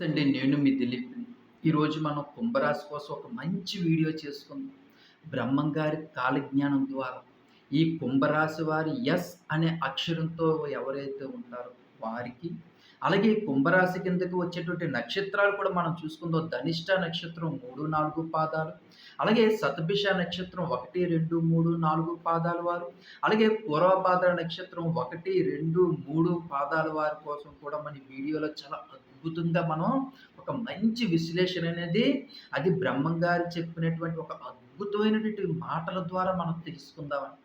నమస్తే అండి నేను మీ దిలీప్ ఈరోజు మనం కుంభరాశి కోసం ఒక మంచి వీడియో చేసుకుందాం. బ్రహ్మం గారి కాలజ్ఞానం ద్వారా. ఈ కుంభరాశి వారి ఎస్ అనే అక్షరంతో ఎవరైతే ఉంటారో వారికి అలాగే కుంభరాశి కిందకి వచ్చేటువంటి నక్షత్రాలు కూడా మనం చూసుకుందాం. ధనిష్ట నక్షత్రం మూడు నాలుగు పాదాలు అలాగే సతభిష నక్షత్రం ఒకటి రెండు మూడు నాలుగు పాదాల వారు అలాగే పూర్వపాదాల నక్షత్రం ఒకటి రెండు మూడు పాదాల వారి కోసం కూడా మన వీడియోలో చాలా అద్భుతంగా మనం? ఒక మంచి విశ్లేషణ అనేది అది బ్రహ్మం గారు చెప్పినటువంటి ఒక అద్భుతమైనటువంటి మాటల ద్వారా మనం తెలుసుకుందామని.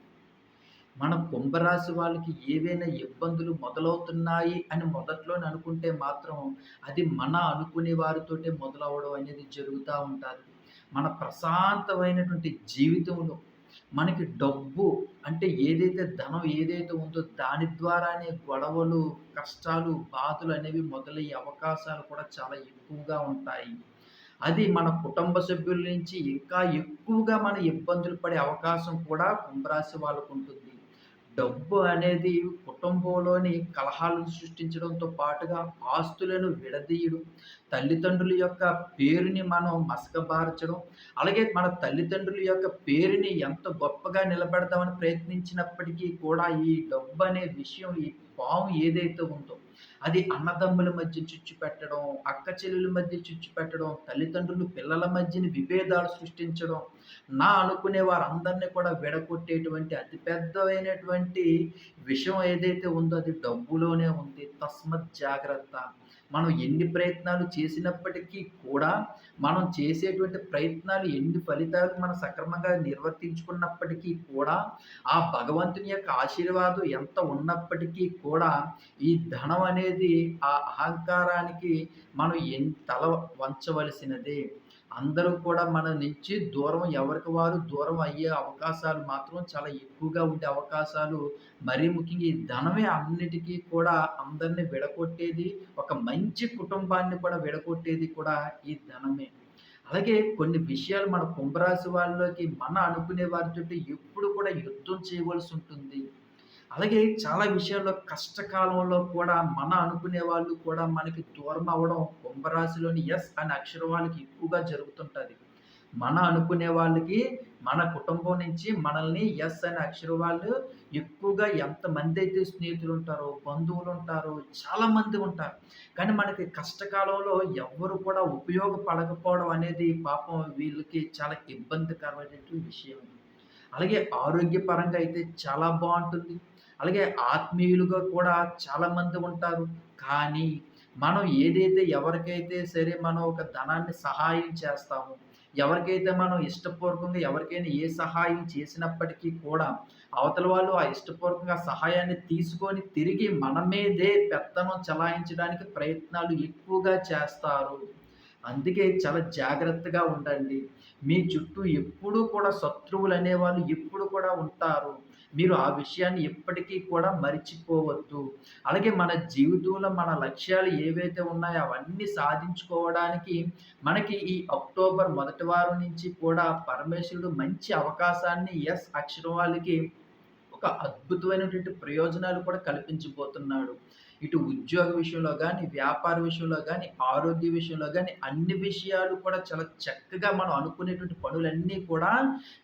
మన కుంభరాశి వాళ్ళకి ఏవైనా ఇబ్బందులు మొదలవుతున్నాయి అని మొదట్లోనే అనుకుంటే మాత్రం అది మన అనుకునే వారితోటే మొదలవడం అనేది జరుగుతూ ఉంటుంది. మన ప్రశాంతమైనటువంటి జీవితంలో మనకి డబ్బు అంటే ఏదైతే ధనం ఏదైతే ఉందో దాని ద్వారానే గొడవలు కష్టాలు బాధలు అనేవి మొదలయ్యే అవకాశాలు కూడా చాలా ఎక్కువగా ఉంటాయి. అది మన కుటుంబ సభ్యుల నుంచి ఇంకా ఎక్కువగా మన ఇబ్బందులు పడే అవకాశం కూడా కుంభరాశి వాళ్ళకు ఉంటుంది. డబ్బు అనేది కుటుంబంలోని కలహాలను సృష్టించడంతో పాటుగా ఆస్తులను విడదీయడం తల్లిదండ్రుల యొక్క పేరుని మనం మసకబార్చడం అలాగే మన తల్లిదండ్రుల యొక్క పేరుని ఎంత గొప్పగా నిలబెడదామని ప్రయత్నించినప్పటికీ కూడా ఈ డబ్బు అనే విషయం ఈ పాము ఏదైతే ఉందో అది అన్నదమ్ముల మధ్య చుచ్చు పెట్టడం అక్క చెల్లెల మధ్య చుచ్చు పెట్టడం తల్లిదండ్రులు పిల్లల మధ్యని విభేదాలు సృష్టించడం నా అనుకునే వారందరినీ కూడా విడగొట్టేటువంటి అతిపెద్దమైనటువంటి విషయం ఏదైతే ఉందో అది డబ్బులోనే ఉంది. తస్మత్ జాగ్రత్త. మనం ఎన్ని ప్రయత్నాలు చేసినప్పటికీ కూడా మనం చేసేటువంటి ప్రయత్నాలు ఎన్ని ఫలితాలు మనం సక్రమంగా నిర్వర్తించుకున్నప్పటికీ కూడా ఆ భగవంతుని యొక్క ఆశీర్వాదం ఎంత ఉన్నప్పటికీ కూడా ఈ ధనం అనేది ఆ అహంకారానికి మనం ఎన్ తల వంచవలసినదే. అందరూ కూడా మన నుంచి దూరం ఎవరికి వారు దూరం అయ్యే అవకాశాలు మాత్రం చాలా ఎక్కువగా ఉండే అవకాశాలు. మరీ ముఖ్యంగా ఈ ధనమే అన్నిటికీ కూడా అందరిని విడగొట్టేది ఒక మంచి కుటుంబాన్ని కూడా విడగొట్టేది కూడా ఈ ధనమే. అలాగే కొన్ని విషయాలు మన కుంభరాశి వాళ్ళలోకి మన అనుకునే వారితో ఎప్పుడు కూడా యుద్ధం చేయవలసి ఉంటుంది. అలాగే చాలా విషయాల్లో కష్టకాలంలో కూడా మన అనుకునే వాళ్ళు కూడా మనకి దూరం అవ్వడం కుంభరాశిలోని ఎస్ అనే అక్షరం వాళ్ళకి ఎక్కువగా జరుగుతుంటుంది. మన అనుకునే వాళ్ళకి మన కుటుంబం నుంచి మనల్ని ఎస్ అనే అక్షర వాళ్ళు ఎక్కువగా ఎంతమంది అయితే స్నేహితులు ఉంటారో బంధువులు ఉంటారో చాలామంది ఉంటారు. కానీ మనకి కష్టకాలంలో ఎవరు కూడా ఉపయోగపడకపోవడం అనేది పాపం వీళ్ళకి చాలా ఇబ్బందికరమైనటువంటి విషయం. అలాగే ఆరోగ్యపరంగా అయితే చాలా బాగుంటుంది. అలాగే ఆత్మీయులుగా కూడా చాలామంది ఉంటారు. కానీ మనం ఏదైతే ఎవరికైతే సరే మనం ఒక ధనాన్ని సహాయం చేస్తామో ఎవరికైతే మనం ఇష్టపూర్వకంగా ఎవరికైనా ఏ సహాయం చేసినప్పటికీ కూడా అవతల వాళ్ళు ఆ ఇష్టపూర్వకంగా సహాయాన్ని తీసుకొని తిరిగి మన మీదే పెత్తనం చలాయించడానికి ప్రయత్నాలు ఎక్కువగా చేస్తారు. అందుకే చాలా జాగ్రత్తగా ఉండండి. మీ చుట్టూ ఎప్పుడూ కూడా శత్రువులు అనేవాళ్ళు ఎప్పుడు కూడా ఉంటారు. మీరు ఆ విషయాన్ని ఎప్పటికీ కూడా మరిచిపోవద్దు. అలాగే మన జీవితంలో మన లక్ష్యాలు ఏవైతే ఉన్నాయో అవన్నీ సాధించుకోవడానికి మనకి ఈ అక్టోబర్ మొదటి వారం నుంచి కూడా పరమేశ్వరుడు మంచి అవకాశాన్ని ఎస్ అక్షరం వాళ్ళకి ఒక అద్భుతమైనటువంటి ప్రయోజనాలు కూడా కల్పించబోతున్నాడు. ఇటు ఉద్యోగ విషయంలో కానీ వ్యాపార విషయంలో కానీ ఆరోగ్య విషయంలో కానీ అన్ని విషయాలు కూడా చాలా చక్కగా మనం అనుకునేటువంటి పనులన్నీ కూడా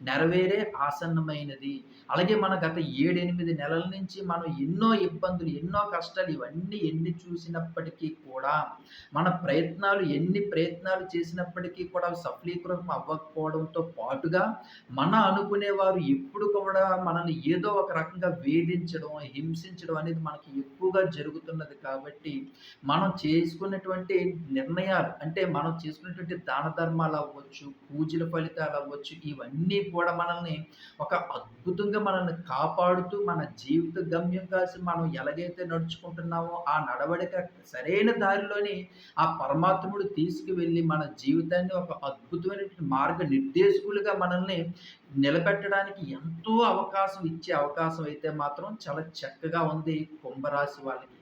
నెరవేరే ఆసన్నమైనది. అలాగే మన గత ఏడెనిమిది నెలల నుంచి మనం ఎన్నో ఇబ్బందులు ఎన్నో కష్టాలు ఇవన్నీ ఎన్ని చూసినప్పటికీ కూడా మన ప్రయత్నాలు ఎన్ని ప్రయత్నాలు చేసినప్పటికీ కూడా సఫలీకృతం అవ్వకపోవడంతో పాటుగా మన అనుకునేవారు ఎప్పుడు కూడా మనల్ని ఏదో ఒక రకంగా వేధించడం హింసించడం అనేది మనకి ఎక్కువగా జరుగుతుంది జరుగుతున్నది కాబట్టి మనం చేసుకున్నటువంటి నిర్ణయాలు అంటే మనం చేసుకున్నటువంటి దాన ధర్మాలు అవ్వచ్చు పూజల ఫలితాలు అవ్వచ్చు ఇవన్నీ కూడా మనల్ని ఒక అద్భుతంగా మనల్ని కాపాడుతూ మన జీవిత గమ్యం కాసి మనం ఎలాగైతే నడుచుకుంటున్నామో ఆ నడవడిక సరైన దారిలోని ఆ పరమాత్ముడు తీసుకువెళ్ళి మన జీవితాన్ని ఒక అద్భుతమైనటువంటి మార్గ నిర్దేశకులుగా మనల్ని నిలబెట్టడానికి ఎంతో అవకాశం ఇచ్చే అవకాశం అయితే మాత్రం చాలా చక్కగా ఉంది కుంభరాశి వాళ్ళకి.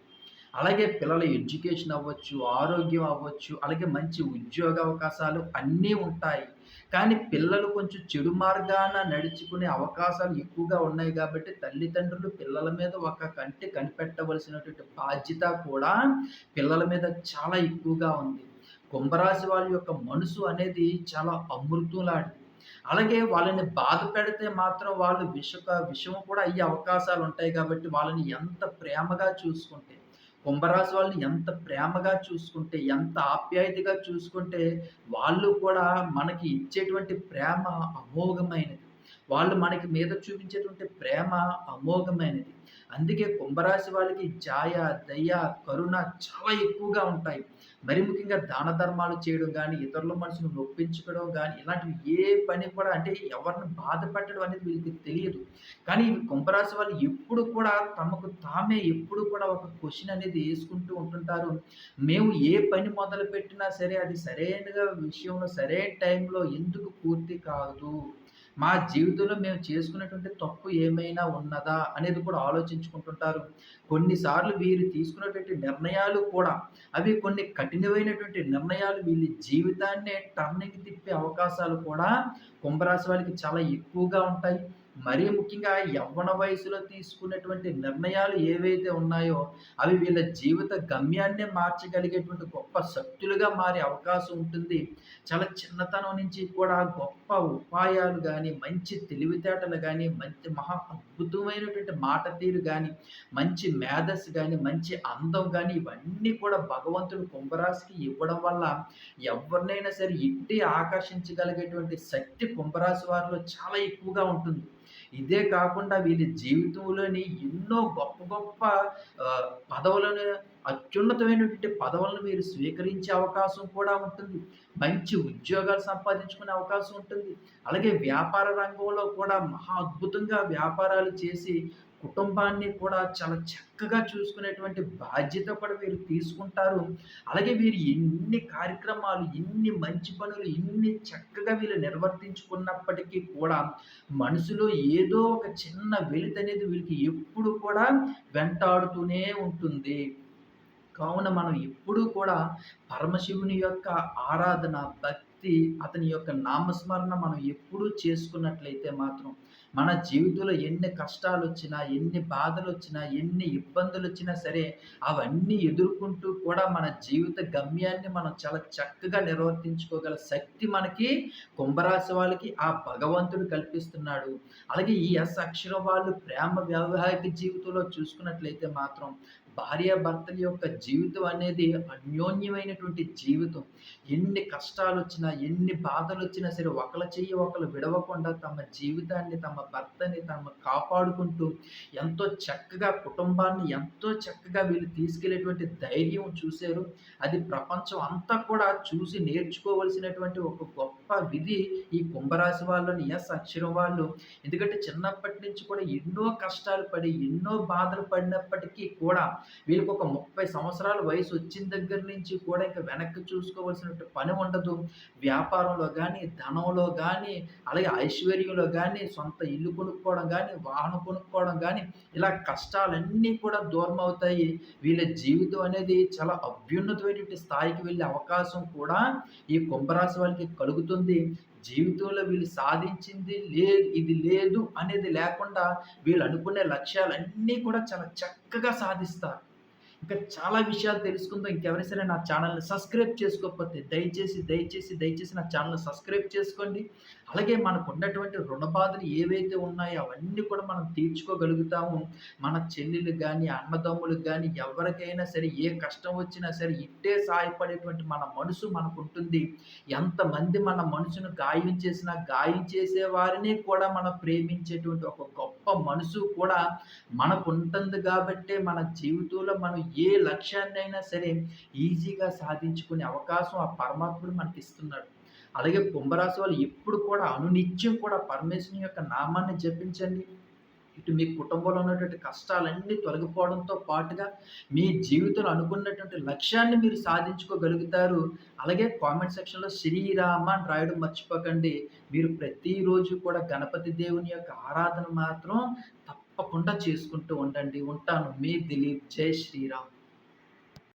అలాగే పిల్లల ఎడ్యుకేషన్ అవ్వచ్చు ఆరోగ్యం అవ్వచ్చు అలాగే మంచి ఉద్యోగ అవకాశాలు అన్నీ ఉంటాయి కానీ పిల్లలు కొంచెం చెడు మార్గాన నడుచుకునే అవకాశాలు ఎక్కువగా ఉన్నాయి కాబట్టి తల్లిదండ్రులు పిల్లల మీద ఒక కంటి కనిపెట్టవలసినటువంటి బాధ్యత కూడా పిల్లల మీద చాలా ఎక్కువగా ఉంది కుంభరాశి వాళ్ళ యొక్క మనసు అనేది చాలా అమృతం లాంటిది. అలాగే వాళ్ళని బాధ పెడితే మాత్రం వాళ్ళు విష విషయం కూడా అయ్యే అవకాశాలు ఉంటాయి కాబట్టి వాళ్ళని ఎంత ప్రేమగా చూసుకుంటే కుంభరాశి వాళ్ళని ఎంత ప్రేమగా చూసుకుంటే, ఎంత ఆప్యాయతగా చూసుకుంటే, వాళ్ళు కూడా మనకి ఇచ్చేటువంటి ప్రేమ అమోఘమైనది. వాళ్ళు మనకి మీద చూపించేటువంటి ప్రేమ అమోఘమైనది. అందుకే కుంభరాశి వాళ్ళకి జాయ, దయ, కరుణ చాలా ఎక్కువగా ఉంటాయి. మరి ముఖ్యంగా దాన ధర్మాలు చేయడం కానీ ఇతరుల మనసును నొప్పించుకోవడం కానీ ఇలాంటివి ఏ పని కూడా అంటే ఎవరిని బాధ పెట్టడం అనేది వీళ్ళకి తెలియదు. కానీ కుంభరాశి వాళ్ళు ఎప్పుడు కూడా తమకు తామే ఎప్పుడు కూడా ఒక క్వశ్చన్ అనేది వేసుకుంటూ ఉంటుంటారు. మేము ఏ పని మొదలుపెట్టినా సరే అది సరైనగా విషయంలో సరైన టైంలో ఎందుకు పూర్తి కాదు? మా జీవితంలో మేము చేసుకున్నటువంటి తప్పు ఏమైనా ఉన్నదా? అనేది కూడా ఆలోచించుకుంటుంటారు. కొన్నిసార్లు వీరు తీసుకున్నటువంటి నిర్ణయాలు కూడా అవి కొన్ని కఠినమైనటువంటి నిర్ణయాలు వీళ్ళ జీవితాన్నే టర్నింగ్ తిప్పే అవకాశాలు కూడా కుంభరాశి వాళ్ళకి చాలా ఎక్కువగా ఉంటాయి. మరీ ముఖ్యంగా యవ్వన వయసులో తీసుకున్నటువంటి నిర్ణయాలు ఏవైతే ఉన్నాయో, అవి వీళ్ళ జీవిత గమ్యాన్నే మార్చగలిగేటువంటి గొప్ప శక్తులుగా మారే అవకాశం ఉంటుంది. చాలా చిన్నతనం నుంచి కూడా గొప్ప ఉపాయాలు కానీ మంచి తెలివితేటలు కానీ మంచి మహా అద్భుతమైనటువంటి మాట తీరు కానీ మంచి మేధస్సు కానీ మంచి అందం కానీ ఇవన్నీ కూడా భగవంతుడు కుంభరాశికి ఇవ్వడం వల్ల ఎవరినైనా సరే ఇంటి ఆకర్షించగలిగేటువంటి శక్తి కుంభరాశి వారిలో చాలా ఎక్కువగా ఉంటుంది. ఇదే కాకుండా వీళ్ళ జీవితంలోని ఎన్నో గొప్ప గొప్ప పదవులను అత్యున్నతమైనటువంటి పదవులను మీరు స్వీకరించే అవకాశం కూడా ఉంటుంది. మంచి ఉద్యోగాలు సంపాదించుకునే అవకాశం ఉంటుంది. అలాగే వ్యాపార రంగంలో కూడా మహా అద్భుతంగా వ్యాపారాలు చేసి కుటుంబాన్ని కూడా చాలా చక్కగా చూసుకునేటువంటి బాధ్యత కూడా వీరు తీసుకుంటారు. అలాగే వీరు ఎన్ని కార్యక్రమాలు, ఎన్ని మంచి పనులు, ఎన్ని చక్కగా వీళ్ళు నిర్వర్తించుకున్నప్పటికీ కూడా మనసులో ఏదో ఒక చిన్న వెలితనేది వీళ్ళకి ఎప్పుడు కూడా వెంటాడుతూనే ఉంటుంది. కావున మనం ఎప్పుడూ కూడా పరమశివుని యొక్క ఆరాధన, భక్తి, అతని యొక్క నామస్మరణ మనం ఎప్పుడూ చేసుకున్నట్లయితే మాత్రం మన జీవితంలో ఎన్ని కష్టాలు వచ్చినా ఎన్ని బాధలు వచ్చినా ఎన్ని ఇబ్బందులు వచ్చినా సరే, అవన్నీ ఎదుర్కొంటూ కూడా మన జీవిత గమ్యాన్ని మనం చాలా చక్కగా నిర్వర్తించుకోగల శక్తి మనకి కుంభరాశి వాళ్ళకి ఆ భగవంతుడు కల్పిస్తున్నాడు. అలాగే ఈ ఎస్ అక్షరం వాళ్ళు ప్రేమ వైవాహిక జీవితంలో చూసుకున్నట్లయితే మాత్రం భార్యాభర్తల యొక్క జీవితం అనేది అన్యోన్యమైనటువంటి జీవితం. ఎన్ని కష్టాలు వచ్చినా ఎన్ని బాధలు వచ్చినా సరే ఒకళ్ళ చెయ్యి ఒకళ్ళు విడవకుండా తమ జీవితాన్ని, తమ భర్తని తమ కాపాడుకుంటూ ఎంతో చక్కగా కుటుంబాన్ని ఎంతో చక్కగా వీళ్ళు తీసుకెళ్ళేటువంటి ధైర్యం చూశారు అది ప్రపంచం అంతా కూడా చూసి నేర్చుకోవాల్సినటువంటి ఒక గొప్ప విధి ఈ కుంభరాశి వాళ్ళని ఎస్ అక్షరం వాళ్ళు. ఎందుకంటే చిన్నప్పటి నుంచి కూడా ఎన్నో కష్టాలు పడి, ఎన్నో బాధలు పడినప్పటికీ కూడా వీళ్ళకి ఒక ముప్పై సంవత్సరాల వయసొచ్చిన దగ్గర నుంచి కూడా ఇంక వెనక్కి చూసుకోవాల్సినటువంటి పని ఉండదు. వ్యాపారంలో కానీ ధనంలో కానీ అలాగే ఐశ్వర్యంలో కానీ సొంత ఇల్లు కొనుక్కోవడం కానీ వాహనం కొనుక్కోవడం కానీ ఇలా కష్టాలన్నీ కూడా దూరం అవుతాయి వీళ్ళ జీవితం అనేది చాలా అభ్యున్నతమైనటువంటి స్థాయికి వెళ్ళే అవకాశం కూడా ఈ కుంభరాశి వాళ్ళకి కలుగుతుంది. జీవితంలో వీళ్ళు సాధించింది లేదు ఇది లేదు అనేది లేకుండా వీళ్ళు అనుకునే లక్ష్యాలన్నీ కూడా చాలా చక్కగా సాధిస్తారు. ఇంకా చాలా విషయాలు తెలుసుకుందాం. ఇంకెవరైనా సరే నా ఛానల్‌ని సబ్స్క్రైబ్ చేసుకోకపోతే దయచేసి, దయచేసి, దయచేసి నా ఛానల్‌ని సబ్స్క్రైబ్ చేసుకోండి. అలాగే మనకున్నటువంటి రుణ బాధలు ఏవైతే ఉన్నాయో అవన్నీ కూడా మనం తీర్చుకోగలుగుతాము. మన చెల్లెలు కానీ అన్నదమ్ములకు కానీ ఎవరికైనా సరే ఏ కష్టం వచ్చినా సరే ఇట్టే సహాయపడేటువంటి మన మనసు మనకు ఉంటుంది ఎంతమంది మన మనసును గాయం చేసినా, గాయం చేసే వారిని కూడా మనం ప్రేమించేటువంటి ఒక గొప్ప మనసు కూడా మనకు ఉంటుంది కాబట్టి మన జీవితంలో మనం ఏ లక్ష్యాన్నైనా సరే ఈజీగా సాధించుకునే అవకాశం ఆ పరమాత్ముడు మనకిస్తున్నాడు. అలాగే కుంభరాశి వాళ్ళు ఎప్పుడు కూడా అనునిత్యం కూడా పరమేశ్వరుని యొక్క నామాన్ని జపించండి. ఇటు మీ కుటుంబంలో ఉన్నటువంటి కష్టాలన్నీ తొలగిపోవడంతో పాటుగా మీ జీవితంలో అనుకున్నటువంటి లక్ష్యాన్ని మీరు సాధించుకోగలుగుతారు. అలాగే కామెంట్ సెక్షన్‌లో శ్రీరామ అని రాయడం మర్చిపోకండి. మీరు ప్రతిరోజు కూడా గణపతి దేవుని యొక్క ఆరాధన మాత్రం తప్పకుండా చేసుకుంటూ ఉండండి. ఉంటాను. మీ దిలీప్. జై శ్రీరామ్.